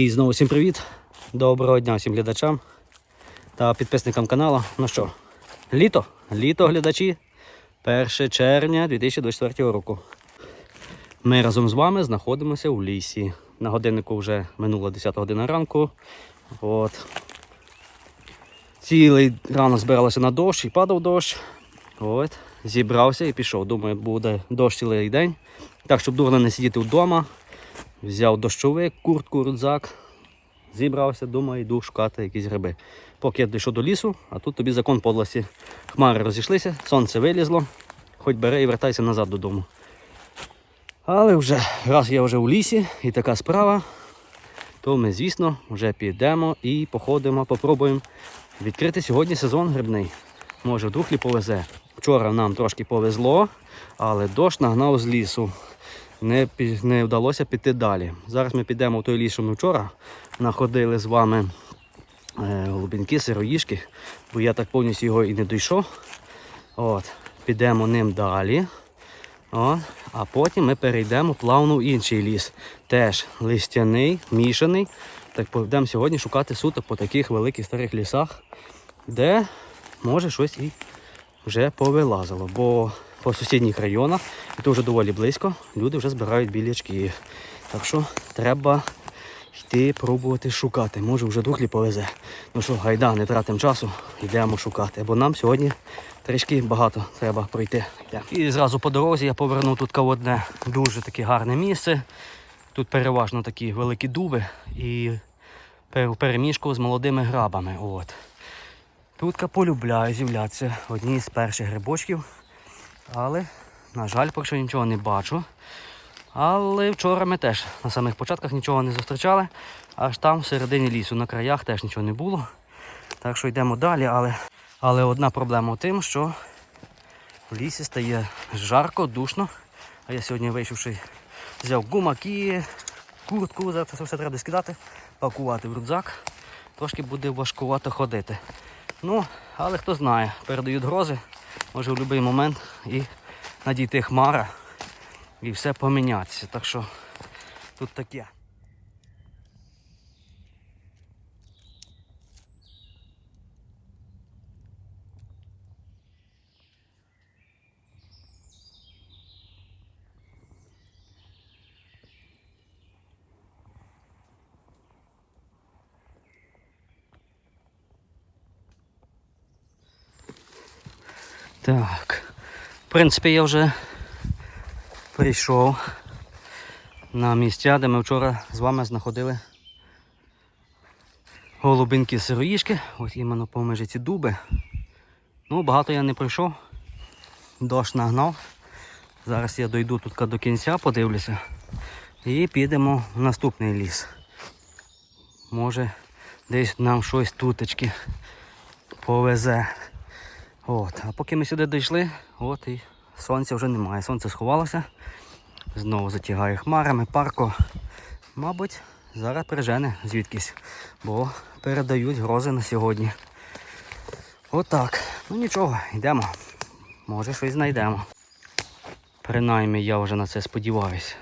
І знову всім привіт. Доброго дня всім глядачам та підписникам каналу. Ну що, літо, літо глядачі, 1 червня 2024 року. Ми разом з вами знаходимося у лісі. На годиннику вже минула 10 година ранку. От. Цілий ранок збиралося на дощ і падав дощ. От. Зібрався і пішов. Думаю, буде дощ цілий день. Так, щоб дурно не сидіти вдома, взяв дощовик, куртку, рюкзак, зібрався, думаю, йду шукати якісь гриби. Поки я дійшов до лісу, а тут тобі закон подлості. Хмари розійшлися, сонце вилізло, хоч бери і вертайся назад додому. Але вже раз я вже у лісі і така справа, то ми, звісно, вже підемо і походимо, попробуємо відкрити сьогодні сезон грибний. Може, вдруг повезе. Вчора нам трошки повезло, але дощ нагнав з лісу. Не, не вдалося піти далі. Зараз ми підемо в той ліс, що ми вчора знаходили з вами е, голубінки, сироїшки, бо я так повністю його і не дійшов. От, підемо ним далі. От, а потім ми перейдемо плавно в інший ліс. Теж листяний, мішаний. Так підемо сьогодні шукати суток по таких великих старих лісах, де може щось і вже повилазило. Бо по сусідніх районах, і то вже доволі близько, люди вже збирають білячки. Так що треба йти пробувати шукати. Може вже духлі повезе. Ну що, гайда, не тратимо часу, йдемо шукати. Бо нам сьогодні трішки багато треба пройти. І зразу по дорозі я повернув тут одне дуже таке гарне місце. Тут переважно такі великі дуби і пер- перемішку з молодими грабами. От. Тут полюбляю з'являтися одні з перших грибочків. Але, на жаль, поки що нічого не бачу. Але вчора ми теж на самих початках нічого не зустрічали, аж там в середині лісу, на краях теж нічого не було. Так що йдемо далі, але, але одна проблема в тим, що в лісі стає жарко, душно. А я сьогодні вийшовши, взяв гумаки, куртку, зараз це все треба скидати, пакувати в рюкзак. Трошки буде важкувато ходити. Ну, але хто знає, передають грози, може в будь-який момент і надійти хмара і все помінятися. Так що тут таке. Так. В принципі, я вже прийшов на місця, де ми вчора з вами знаходили голубинки сироїшки. Ось іменно по межі ці дуби. Ну, багато я не пройшов. Дощ нагнав. Зараз я дойду тут до кінця, подивлюся. І підемо в наступний ліс. Може десь нам щось тутечки повезе. От. А поки ми сюди дійшли, от і сонця вже немає. Сонце сховалося. Знову затягає хмарами, парко. Мабуть, зараз прижене звідкись, бо передають грози на сьогодні. Отак. Ну нічого, йдемо. Може щось знайдемо. Принаймні я вже на це сподіваюся.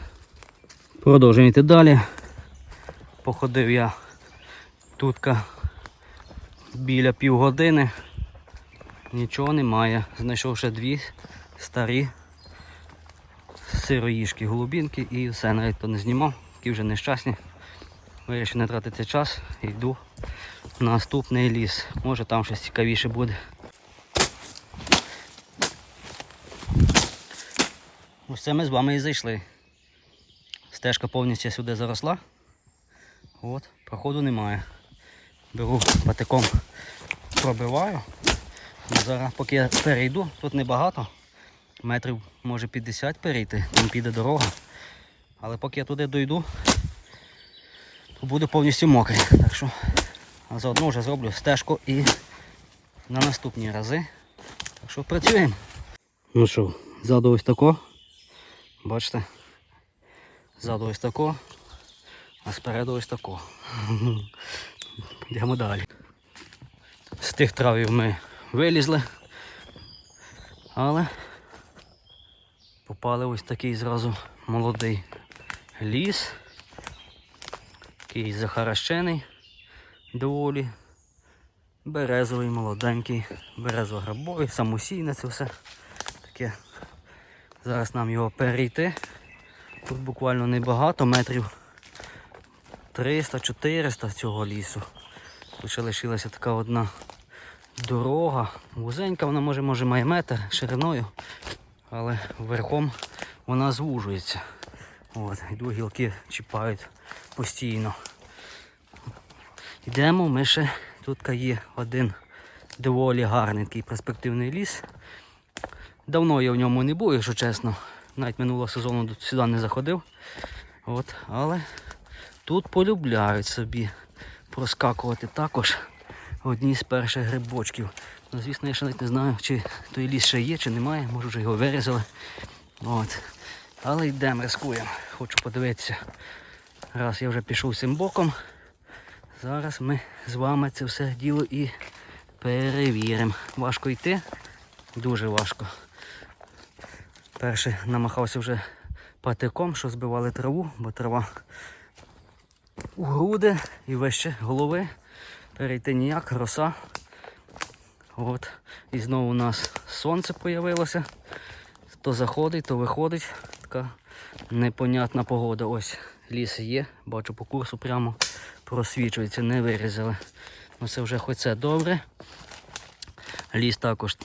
Продовжуємо йти далі. Походив я тутка біля півгодини. Нічого немає. Знайшов ще дві старі сироїшки, голубінки і все, навіть то не знімав, які вже нещасні. Вирішив не тратити час і йду в наступний ліс. Може там щось цікавіше буде. Ось це ми з вами і зайшли. Стежка повністю сюди заросла. От, проходу немає. Беру патиком, пробиваю. Ну, Зараз поки я перейду, тут небагато. Метрів може 50 перейти, там піде дорога. Але поки я туди дойду, то буду повністю мокрий. Так що заодно вже зроблю стежку і на наступні рази. Так що працюємо. Ну що, ззаду ось тако. Бачите? Ззаду ось тако, а спереду ось тако. Йдемо далі. З тих травів ми вилізли, але попали ось такий зразу молодий ліс. Такий захаращений доволі. Березовий, молоденький, березо-грабовий, самосійне це все таке. Зараз нам його перейти. Тут буквально небагато, метрів 300-400 цього лісу. Ще лишилася така одна дорога. Вузенька, вона може, може має метр шириною, але верхом вона звужується. От, йду гілки чіпають постійно. Йдемо, ми ще тут є один доволі гарний перспективний ліс. Давно я в ньому не був, якщо чесно. Навіть минулого сезону сюди не заходив. От, але тут полюбляють собі проскакувати також одні з перших грибочків. Ну, звісно, я ще навіть не знаю, чи той ліс ще є, чи немає, може вже його вирізали. От. Але йдемо, рискуємо. Хочу подивитися. Раз я вже пішов цим боком. Зараз ми з вами це все діло і перевіримо. Важко йти, дуже важко. Перший намахався вже патиком, що збивали траву, бо трава у груди і вище голови. Перейти ніяк, роса. От. І знову у нас сонце появилося. То заходить, то виходить. Така непонятна погода. Ось ліс є, бачу по курсу прямо просвічується, не вирізали. Ну це вже хоч це добре. Ліс також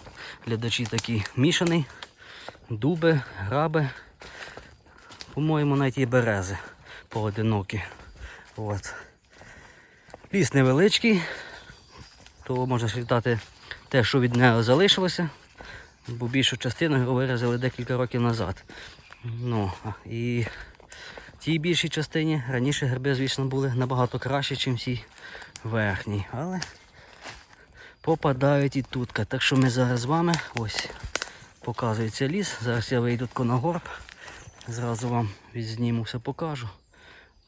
глядачі такий мішаний. Дуби, граби. По-моєму, навіть є берези поодинокі. От. Ліс невеличкий, то можна світати те, що від нього залишилося, бо більшу частину його виразили декілька років назад. Ну, і в тій більшій частині раніше гриби, звісно, були набагато кращі, ніж цій верхній. Але попадають і тутка. Так що ми зараз з вами ось показується ліс. Зараз я вийду на горб. Зразу вам відзніму все покажу.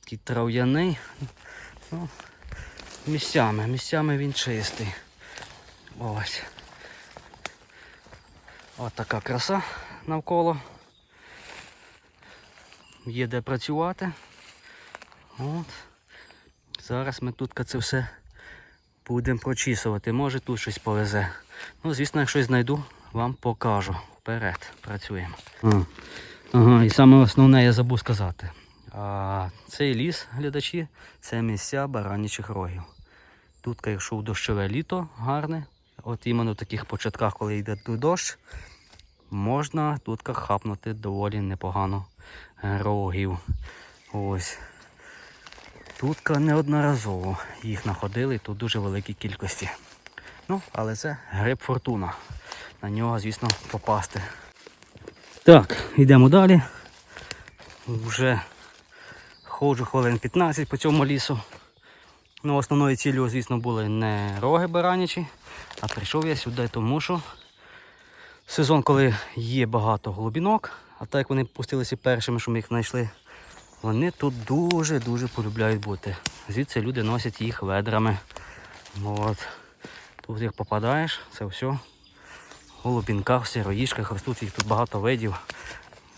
Такий трав'яний. Ну, місцями, місцями він чистий. Ось. Ось така краса навколо. Є де працювати. От. Зараз ми тут це все будемо прочісувати. Може тут щось повезе. Ну, звісно, якщо знайду, вам покажу. Вперед, працюємо. А, ага, і саме основне я забув сказати. А, цей ліс, глядачі, це місця баранячих рогів. Тут, якщо дощове літо гарне, от іменно в таких початках, коли йде дощ, можна тут хапнути доволі непогано рогів. Ось. Тут неодноразово їх знаходили, тут дуже великі кількості. Ну, але це гриб фортуна. На нього, звісно, попасти. Так, йдемо далі. Вже ходжу хвилин 15 по цьому лісу. Ну, основною цілею, звісно, були не роги баранячі, а прийшов я сюди, тому що сезон, коли є багато голубінок, а так як вони пустилися першими, що ми їх знайшли, вони тут дуже-дуже полюбляють бути. Звідси люди носять їх ведрами. От. Тут як попадаєш, це все в голубінках, сироїшках, ростуть їх тут багато видів.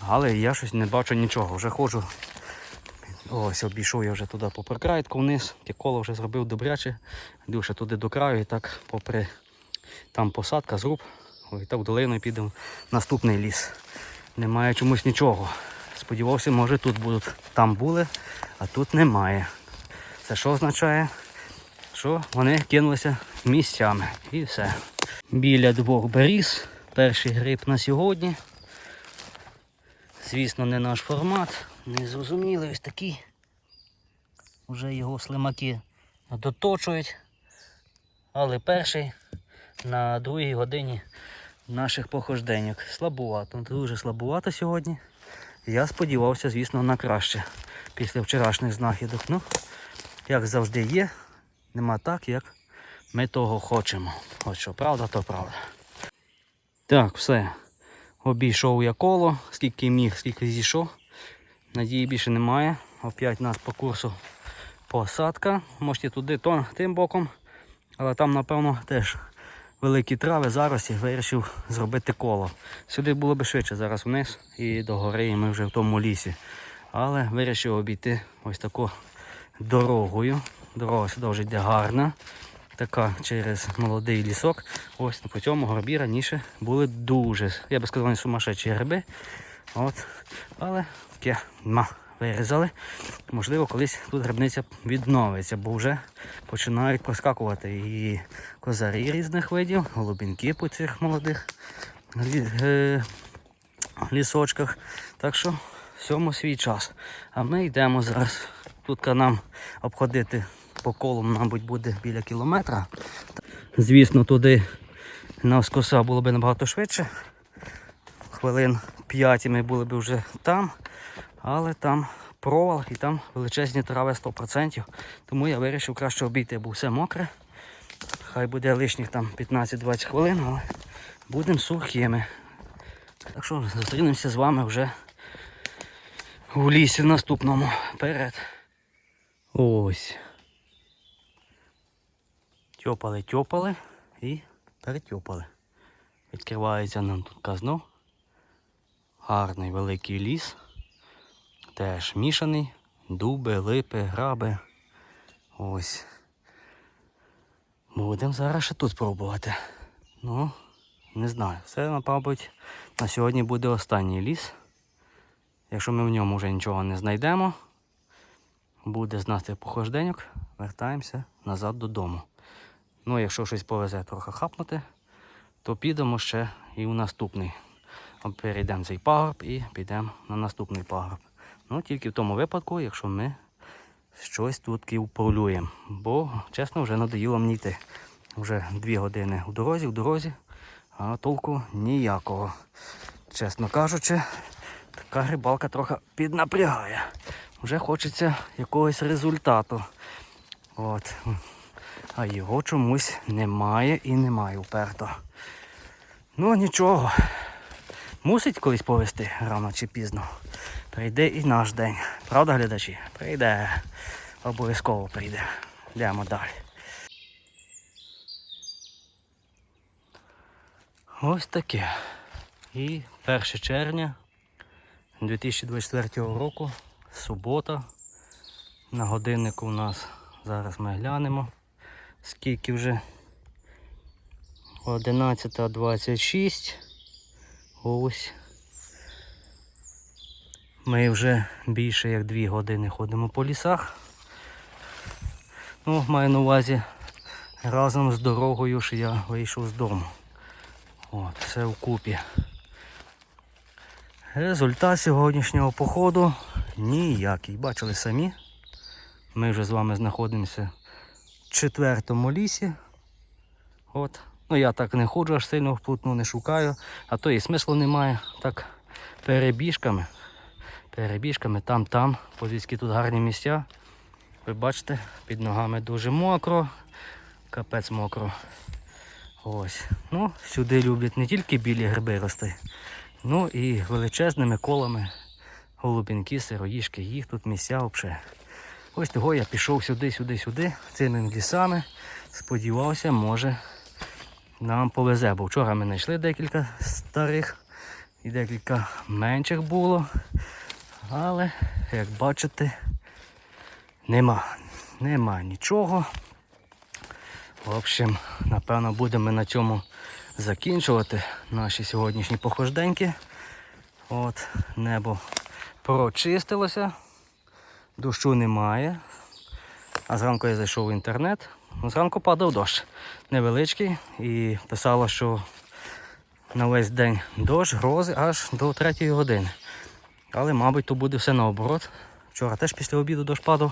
Але я щось не бачу нічого. Вже ходжу. Ось обійшов я вже туди попри крайтку вниз, коло вже зробив добряче. Йду туди до краю і так попри там посадка, зруб. Ой, так долиною підемо в наступний ліс. Немає чомусь нічого. Сподівався, може тут будуть. Там були, а тут немає. Це що означає? Що вони кинулися місцями і все. Біля двох беріз. Перший гриб на сьогодні. Звісно, не наш формат. Не зрозуміли ось такі. Вже його слимаки доточують. Але перший на другій годині наших похожденьок. Слабувато, дуже слабувато сьогодні. Я сподівався, звісно, на краще після вчорашніх знахідок. Ну, як завжди є, нема так, як ми того хочемо. От що правда, то правда. Так, все. Обійшов я коло, скільки міг, скільки зійшов. Надії більше немає. Опять у нас по курсу посадка. Можете туди то, тим боком. Але там, напевно, теж великі трави, зарості, вирішив зробити коло. Сюди було б швидше, зараз вниз і до гори, і ми вже в тому лісі. Але вирішив обійти ось таку дорогою. Дорога сюди вже йде гарна. Така через молодий лісок. Ось по цьому горбі раніше були дуже, я би сказав, сумасшедші гриби. От. Але таке вирізали. Можливо, колись тут грибниця відновиться, бо вже починають проскакувати і козарі різних видів, голубінки по цих молодих е, лісочках. Так що всьому свій час. А ми йдемо зараз. Тут нам обходити по колу, мабуть, буде біля кілометра. Звісно, туди навскоса було б набагато швидше. Хвилин 5 і ми були б вже там, але там провал і там величезні трави 100%. Тому я вирішив краще обійти, бо все мокре. Хай буде лишніх там 15-20 хвилин, але будемо сухими. Так що зустрінемося з вами вже у лісі наступному. Вперед. Ось. Тьопали, тьопали і перетьопали. Відкривається нам тут казно. Гарний великий ліс. Теж мішаний. Дуби, липи, граби. Ось. Будемо зараз ще тут пробувати. Ну, не знаю. Це, мабуть, на сьогодні буде останній ліс. Якщо ми в ньому вже нічого не знайдемо, буде з нас похожденьок, вертаємося назад додому. Ну, якщо щось повезе трохи хапнути, то підемо ще і в наступний. Перейдемо цей пагорб і підемо на наступний пагорб. Ну, тільки в тому випадку, якщо ми щось тут полюємо. Бо, чесно, вже надоїло мені йти. Вже дві години у дорозі, в дорозі, а толку ніякого. Чесно кажучи, така рибалка трохи піднапрягає. Вже хочеться якогось результату. От. А його чомусь немає і немає вперто. Ну нічого. Мусить колись повести рано чи пізно. Прийде і наш день. Правда, глядачі? Прийде. Обов'язково прийде. Йдемо далі. Ось таке. І 1 червня 2024 року, субота. На годиннику у нас зараз ми глянемо. Скільки вже 11.26. Ось. Ми вже більше як 2 години ходимо по лісах. Ну, маю на увазі разом з дорогою, що я вийшов з дому. От, все вкупі. Результат сьогоднішнього походу ніякий. Бачили самі. Ми вже з вами знаходимося в четвертому лісі. От. Ну я так не ходжу, аж сильно вплотну не шукаю, а то і смислу немає. Так перебіжками. Перебіжками там-там. Подивіться, тут гарні місця. Ви бачите, під ногами дуже мокро, капець мокро. Ось. Ну, сюди люблять не тільки білі гриби рости, ну і величезними колами голубінки, сироїшки, їх тут місця взагалі. Ось того я пішов сюди, сюди, сюди, цими лісами. Сподівався, може нам повезе, бо вчора ми знайшли декілька старих і декілька менших було. Але, як бачите, нема. Нема нічого. В общем, напевно, будемо на цьому закінчувати наші сьогоднішні похожденьки. От, небо прочистилося, дощу немає. А зранку я зайшов в інтернет. Ну, зранку падав дощ невеличкий і писало, що на весь день дощ, грози аж до 3 години. Але, мабуть, то буде все наоборот. Вчора теж після обіду дощ падав.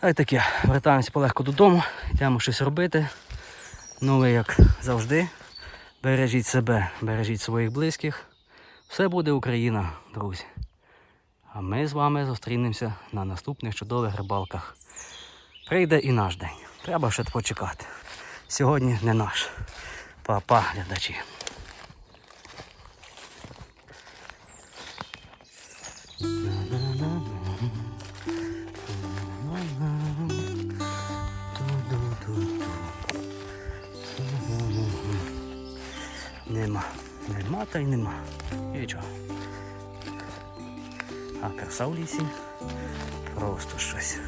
А й таке, вертаємося полегко додому, йдемо щось робити. Ну ви як завжди, бережіть себе, бережіть своїх близьких. Все буде Україна, друзі. А ми з вами зустрінемося на наступних чудових рибалках. Прийде і наш день. Треба ще почекати. Сьогодні не наш. Па-па, глядачі. Нема. Нема та й нема. І чого. А краса в лісі. Просто щось.